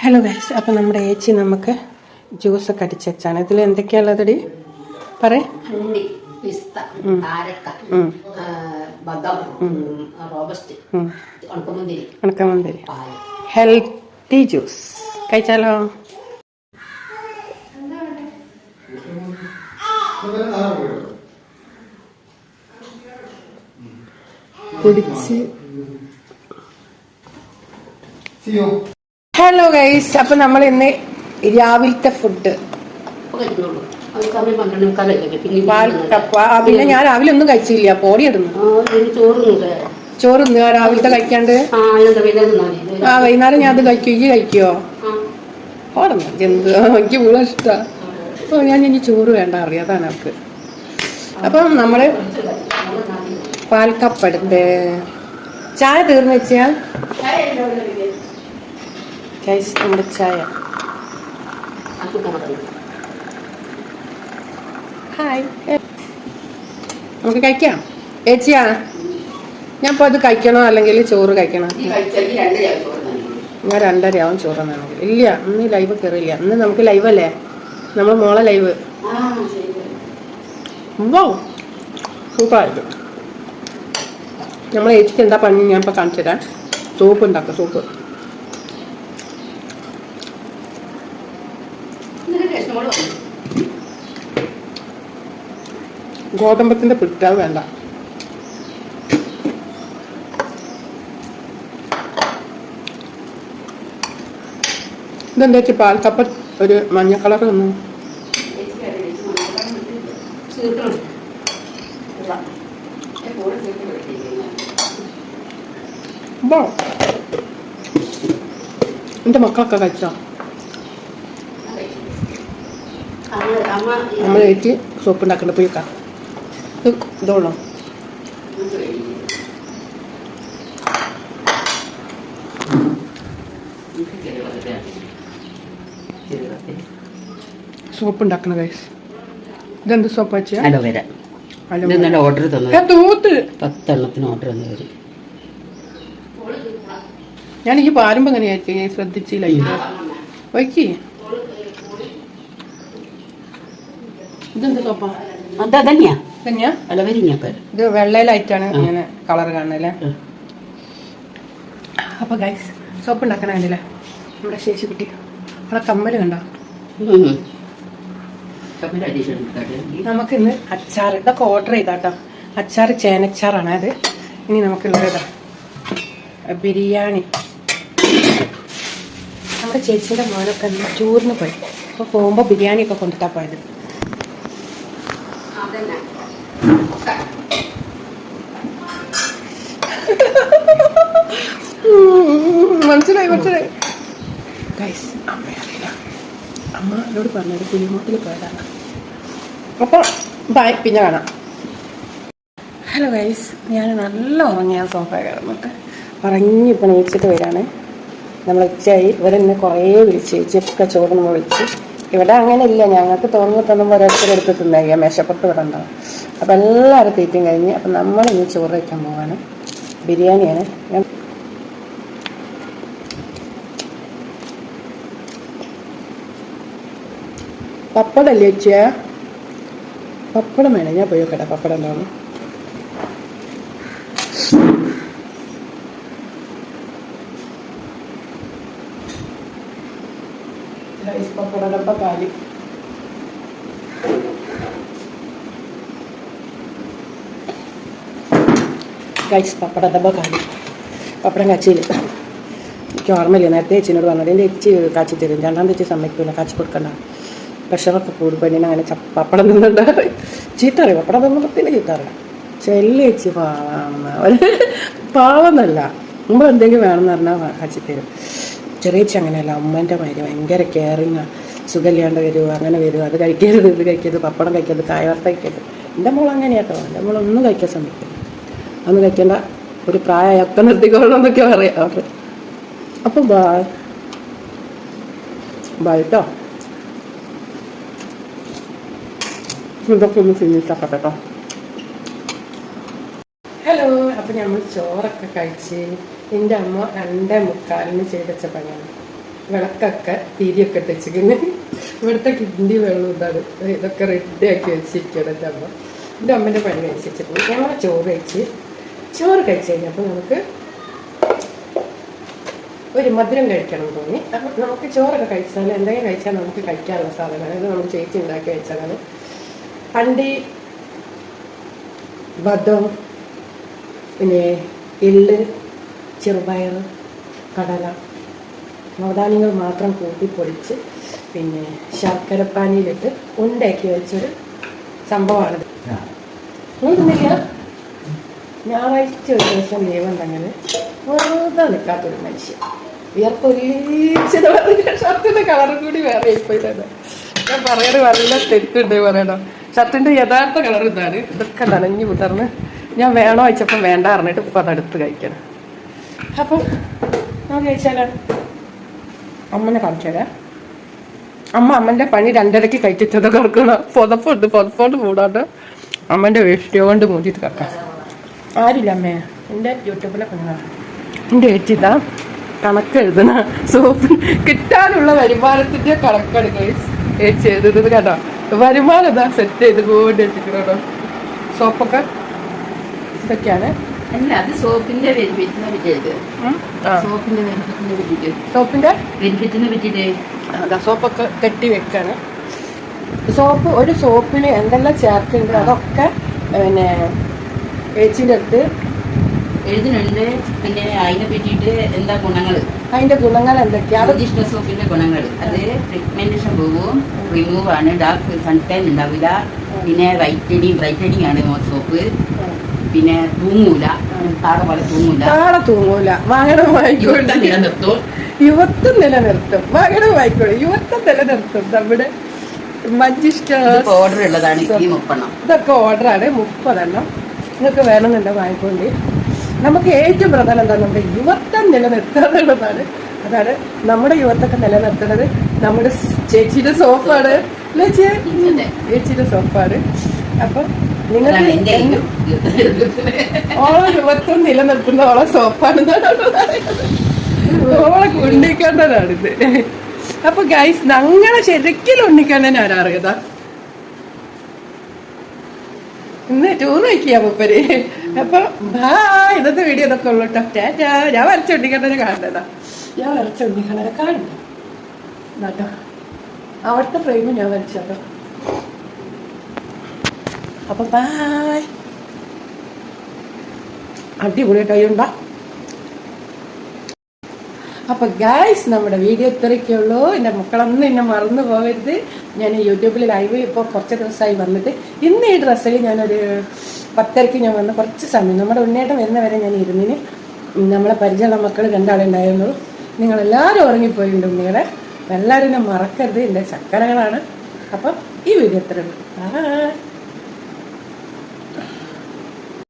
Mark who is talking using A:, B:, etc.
A: Hello guys അപ്പം നമ്മുടെ ഏച്ചി നമുക്ക് ജ്യൂസൊക്കെ അടിച്ചാണ് ഇതിൽ എന്തൊക്കെയാണുള്ളതടി പറ
B: ഉള്ളി പിസ്ത കാരക്ക ആ, ബദാം റോബസ്റ്റ് ഉണക്കമുന്തിരി
A: ഉണക്കമന്തിരി ഹെൽത്തി ജ്യൂസ് കഴിച്ചാലോ കുടിച്ച് ഹലോ ഗൈസ് അപ്പൊ നമ്മൾ ഇന്ന് രാവിലത്തെ ഫുഡ്
B: പിന്നെ
A: പാൽ കപ്പ ആ, പിന്നെ ഞാൻ രാവിലെ ഒന്നും കഴിച്ചില്ല.
B: പോടിയായിരുന്നു
A: ചോറ് ഇന്ന് രാവിലത്തെ കഴിക്കാണ്ട്?
B: ആ
A: വൈകുന്നേരം ഞാൻ അത് കഴിക്കും. ഈ കഴിക്കോ? ഓടണം എന്ത് എനിക്ക് മുള ഇഷ്ടമാണ് ഓ ഞാൻ ഇനി ചോറ് വേണ്ട. അറിയാതാണ് അവർക്ക്. അപ്പം നമ്മൾ പാൽക്കപ്പ് എടുത്ത്. ചായ തീർന്നു വെച്ചാ ഗൈസ് നമ്മുടെ ചായ ഹായ് നമുക്ക് കഴിക്കാം. ഏച്ചിയാ ഞാൻ ഇപ്പോൾ അത് കഴിക്കണോ അല്ലെങ്കിൽ ചോറ് കഴിക്കണോ? ഞാൻ രണ്ടരയാവും ചോറ് ചോറുന്നാണെങ്കിൽ ഇല്ല ഇന്ന് ലൈവ് കയറില്ല ഇന്ന് നമുക്ക് ലൈവ് അല്ലേ? നമ്മൾ മോളെ ലൈവ്. വോ നമ്മളെ നമ്മൾ ഏച്ചിക്ക് എന്താ പണി? ഞാൻ ഇപ്പോൾ കാണിച്ചു തരാം സൂപ്പ് ഉണ്ടാക്കാം സൂപ്പ്. ഗോതമ്പത്തിന്റെ പിട്ടാവ് വേണ്ട. ഇതെന്താ വെച്ചാൽ പാൽക്കപ്പ ഒരു മഞ്ഞ കളർ വന്നു എന്റെ എന്റെ മക്കളൊക്കെ കഴിച്ചോ നമ്മൾ ഏറ്റി സോപ്പ് ഉണ്ടാക്കണ്ട പോയി വെക്കാം ഇത് ഇതോളോ സോപ്പ് ഉണ്ടാക്കണ ഗൈസ് ഇതെന്ത് സോപ്പ് വെച്ചാൽ
B: അലോവേര. ഇത് ഇന്നലെ ഓർഡർ തന്നത്.
A: തൂത്ത്.
B: പത്തെണ്ണത്തിന് ഓർഡർ തന്നത്
A: ഞാൻ ഈ പാരുമ്പോ എങ്ങനെയായിരിക്കും? ഞാൻ ശ്രദ്ധിച്ചില്ല വയ്ക്കി ഇതെന്ത് സോപ്പാ?
B: അത് അതന്നെയാ.
A: തന്നെയാ
B: അലോവേര പേര്.
A: ഇത് വെള്ളയിലായിട്ടാണ് ഇങ്ങനെ കളർ കാണുന്നല്ലേ അപ്പൊ ഗൈസ് സോപ്പ് ഉണ്ടാക്കണ കണ്ടില്ലേ? നമ്മുടെ ശേഷി കുട്ടി അവിടെ കമ്മൽ കണ്ടോ? നമുക്ക് ഇന്ന് അച്ചാർ ഇതൊക്കെ ഓർഡർ ചെയ്താട്ടോ. അച്ചാർ ചേനച്ചാറാണ് അത്. ഇനി നമുക്കുള്ളത് ഇതാ ബിരിയാണി. നമ്മുടെ ചേച്ചിയുടെ മോനൊക്കെ ചൂർന്ന് ടൂറിന് പോയി. അപ്പോൾ പോകുമ്പോൾ ബിരിയാണി ഒക്കെ കൊണ്ടിട്ടാ പോയത്. ഉം, മനസ്സിലായി മനസ്സിലായി. ഗൈസ് അമ്മ അറിയില്ല. അമ്മ എന്നോട് പറഞ്ഞത് പുലിമോട്ടിൽ പോയതാണ്. അപ്പോൾ ബായ് പിന്നെ കാണാം. ഹലോ ഗൈസ് ഞാൻ നല്ല ഉറങ്ങിയ സോഫ കിടന്നിട്ട്. ഉറങ്ങിപ്പോൾ നീച്ചിട്ട് വരാണ് നമ്മൾ ഉച്ചയായി. ഇവരെന്നെ കുറേ വിളിച്ച് ചേച്ചിയൊക്കെ ചോറ് നമ്മൾ വിളിച്ച്. ഇവിടെ അങ്ങനെ ഇല്ല ഞങ്ങൾക്ക് തോന്നുമ്പോൾ തോന്നുമ്പോൾ ഓരോരുത്തരെടുത്ത് തിന്നായി മേശപ്പുറത്ത് ഇവിടെ ഉണ്ടാവും. അപ്പോൾ എല്ലാവരും തീറ്റും കഴിഞ്ഞ് അപ്പം ഇനി ചോറ് വയ്ക്കാൻ പോവാണ്. ബിരിയാണിയാണ്. ഞാൻ പപ്പടല്ലേ ചേച്ചിയാ പപ്പടം വേണം. ഞാൻ പോയി നോക്കട്ടെ പപ്പടം ഉണ്ടാവും പപ്പടം കാലി. ഗൈസ് പപ്പട ഡപ്പ കാലി? പപ്പടം കാച്ചിയിൽ എനിക്ക് ഓർമ്മയില്ല. നേരത്തെ ചേച്ചിനോട് പറഞ്ഞത് എന്റെ എച്ചി കാച്ചി തരും. രണ്ടാം ചേച്ചി സമ്മതിക്കില്ല കാച്ചി കൊടുക്കണ്ട. പ്രഷറൊക്കെ കൂടും. പെണ്ണിനെ അങ്ങനെ പപ്പടം തിന്നുണ്ട് ചീത്തറിയ പപ്പടം തിന്നപ്പത്തിന് ചീത്തറിയാം പക്ഷെ എല്ലാ ചേച്ചി പാവാണെന്ന് അവർ പാവെന്നല്ല. മുമ്പ് എന്തെങ്കിലും വേണമെന്ന് പറഞ്ഞാൽ കാച്ചി തരും. ചെറിയ ചേച്ചി അങ്ങനെയല്ല. അമ്മേന്റെ മാതിരി ഭയങ്കര കെയറിങ് സുഖമില്ലാണ്ട് വരുമോ അങ്ങനെ വരുമോ അത് കഴിക്കരുത് ഇത് കഴിക്കരുത് പപ്പടം കഴിക്കരുത് കായവർത്ത കഴിക്കരുത്. എന്റെ മോൾ അങ്ങനെയാട്ടോ. എന്റെ മോളൊന്നും കഴിക്കാൻ ശ്രമിക്കില്ല അന്ന് വെക്കേണ്ട ഒരു പ്രായമൊക്കെ നിർത്തിക്കോളണം എന്നൊക്കെ പറയാം. അവർ അപ്പം ബായ് ബായ് കേട്ടോ ഇതൊക്കെ ഒന്ന് ആക്കട്ടെ കേട്ടോ ഹലോ അപ്പം നമ്മൾ ചോറൊക്കെ കഴിച്ച് എന്റെ അമ്മ രണ്ടേ മുക്കാലിന് ചെയ്തച്ച പണിയാണ്. വിളക്കൊക്കെ തിരിയൊക്കെ ഇട്ട് വെച്ചിരിക്കുന്നു. ഇവിടുത്തെ കിണ്ടി വെള്ളം ഇതാണ്. ഇതൊക്കെ റെഡിയാക്കി വെച്ചിരിക്കണം എന്റെ അമ്മ. എന്റെ അമ്മേന്റെ പണി കഴിച്ചിട്ടുണ്ട് ഞങ്ങൾ ചോറ് കഴിച്ച് ചോറ് കഴിച്ച് കഴിഞ്ഞപ്പോൾ നമുക്ക് ഒരു മധുരം കഴിക്കണം തോന്നി. അപ്പം നമുക്ക് ചോറൊക്കെ കഴിച്ചാൽ എന്തെങ്കിലും കഴിച്ചാൽ നമുക്ക് കഴിക്കാനുള്ള സാധനമാണ് ഇത് നമ്മൾ ചേച്ചി ഉണ്ടാക്കി വെച്ചതാണ്. പണ്ടി ബദം പിന്നെ എള്ള് ചെറുപയർ കടല നവധാന്യങ്ങൾ മാത്രം കൂട്ടി പൊടിച്ച് പിന്നെ ശർക്കരപ്പാനിയിലിട്ട് ഉണ്ടാക്കി വെച്ചൊരു സംഭവമാണിത്. ഒന്നുമില്ല ഞായറാഴ്ച ഒരു ദിവസം ലീവ് ഉണ്ടെങ്കിൽ വെറുതെ നിൽക്കാത്തൊരു മനുഷ്യൻ. ഷർട്ടിന്റെ കളറും കൂടി വേറെ ഇതാണ് ഞാൻ പറയണ നല്ല തെറ്റുണ്ട് പറയണോ? ഷർട്ടിന്റെ യഥാർത്ഥ കളർ ഇതാണ്. ഇതൊക്കെ നനഞ്ഞു കുതിർന്ന് ഞാൻ വേണോ വെച്ചപ്പം വേണ്ട പറഞ്ഞിട്ട് ഇപ്പം അതെടുത്ത് കഴിക്കണം. അപ്പം ഞാൻ കഴിച്ചാലോ? അമ്മനെ കാണിച്ചാലേ അമ്മ അമ്മന്റെ പണി രണ്ടരയ്ക്ക് കഴിച്ചിട്ടത് കിടക്കണം പുതപ്പുണ്ട്. പുതപ്പോണ്ട് മൂടാണ്ട്. അമ്മന്റെ വേഷ്ടിയോ കൊണ്ട് മൂടിയിട്ട് കിടക്കാം ആരില്ല അമ്മേ എന്റെ യൂട്യൂബിലെ കുഞ്ഞാണ് എന്റെ ഏച്ചിതാ കണക്ക് എഴുതണ സോപ്പ് കിട്ടാനുള്ള വരുമാനത്തിന്റെ കണക്കാണ് ഏച്ചി എഴുതുന്നത് കേട്ടോ. വരുമാനം ഇതാ സെറ്റ് ചെയ്ത് കൊണ്ട് വെച്ചിട്ടോ സോപ്പൊക്കെ ഇതൊക്കെയാണ്.
B: അല്ല അത് സോപ്പിന്റെ
A: സോപ്പൊക്കെ കെട്ടി വെക്കാണ്. സോപ്പ് ഒരു സോപ്പിന് എന്തെല്ലാം ചേർക്കുന്നുണ്ട്? അതൊക്കെ പിന്നെ ഏച്ചിന്റെ അടുത്ത്
B: എഴുതുന്നുണ്ട് പിന്നെ അതിനെ പറ്റിയിട്ട് എന്താ ഗുണങ്ങൾ?
A: അതിന്റെ ഗുണങ്ങൾ എന്തൊക്കെയാണ്?
B: ജ്യോതിഷ്ണ സോപ്പിന്റെ ഗുണങ്ങൾ. അത് പിഗ്മെന്റേഷൻ പോകും റിമൂവ് ആണ്. ഡാർക്ക് സൺടൈൻ ഉണ്ടാവില്ല. പിന്നെ വൈറ്റനിങ് ബ്രൈറ്റനിങ് ആണ് സോപ്പ് പിന്നെ തൂങ്ങൂല. താഴെ പോലെ തൂങ്ങൂല.
A: താഴെ തൂങ്ങൂല.
B: യുവത്വം
A: വായിക്കോട്ടെ
B: നിലനിർത്തും.
A: യുവത്വം നിലനിർത്തും. മകനം വായിക്കോട്ടെ യുവത്വം നിലനിർത്തും. നമ്മുടെ
B: ഇതിപ്പോ ഓർഡർ ഉള്ളതാണ്.
A: ഇതൊക്കെ ഓർഡറാണ് മുപ്പതെണ്ണം. നിങ്ങൾക്ക് വേണമെന്നുണ്ട് വാങ്ങിക്കൊണ്ട് നമുക്ക് ഏറ്റവും പ്രധാനം എന്താ നമ്മുടെ യുവത്വം നിലനിർത്തുക എന്നുള്ളതാണ് അതാണ് നമ്മുടെ യുവത്വമൊക്കെ നിലനിർത്തുന്നത്. നമ്മുടെ ചേച്ചിയുടെ സോഫാണ്. അല്ലേ ചേച്ചിയുടെ സോഫാണ്. അപ്പം
B: നിങ്ങൾ
A: ഓ ഓളെ യുവത്വം. നിലനിർത്തുന്ന ഓളെ സോഫാണെന്നാണ്. ഓളെ ഉണ്ണിക്കേണ്ടതാണിത് അപ്പൊ ഗൈസ് ഞങ്ങളെ ശരിക്കും ഉണ്ണിക്കാൻ തന്നെ അറിയതാ ഇന്ന് ടൂർ വയ്ക്കുക മുപ്പര്. അപ്പൊ ഇന്നത്തെ വീഡിയോ ഇതൊക്കെ ഉള്ളു കേട്ടോ ടാറ്റാ ഞാൻ വരച്ച ഉണ്ണിക്കണ്ണനെ കാണണ്ടതാ ഞാൻ വരച്ച ഉണ്ണിക്കണ്ണനെ കാണണ്ട? അവിടുത്തെ ഫ്രെയിം ഞാൻ വരച്ചോ അപ്പൊ ബായ്. അടിപൊളിയായിട്ട് അയ്യുണ്ടാ അപ്പൊ ഗായ്സ് നമ്മുടെ വീഡിയോ ഇത്രയൊക്കെ ഉള്ളൂ എന്റെ മക്കളൊന്നും എന്നെ മറന്നു പോകരുത്. ഞാൻ യൂട്യൂബിൽ ലൈവ് ഇപ്പോൾ കുറച്ച് ദിവസമായി വന്നിട്ട് ഇന്ന് ഈ ഡ്രസ്സിൽ ഞാനൊരു പത്തരയ്ക്ക് ഞാൻ വന്ന് കുറച്ച് സമയം നമ്മുടെ ഉണ്ണേട്ടം വരുന്ന വരെ ഞാൻ ഇരുന്നിന്. നമ്മളെ പരിചയമുള്ള മക്കൾ രണ്ടാളെ ഉണ്ടായിരുന്നുള്ളൂ. നിങ്ങളെല്ലാവരും ഉറങ്ങിപ്പോയിട്ടുണ്ട് ഉണ്ണികളെ എല്ലാവരും എന്നെ മറക്കരുത്. എന്റെ ചക്കരകളാണ് അപ്പം ഈ വീഡിയോ ഇത്രയുള്ളൂ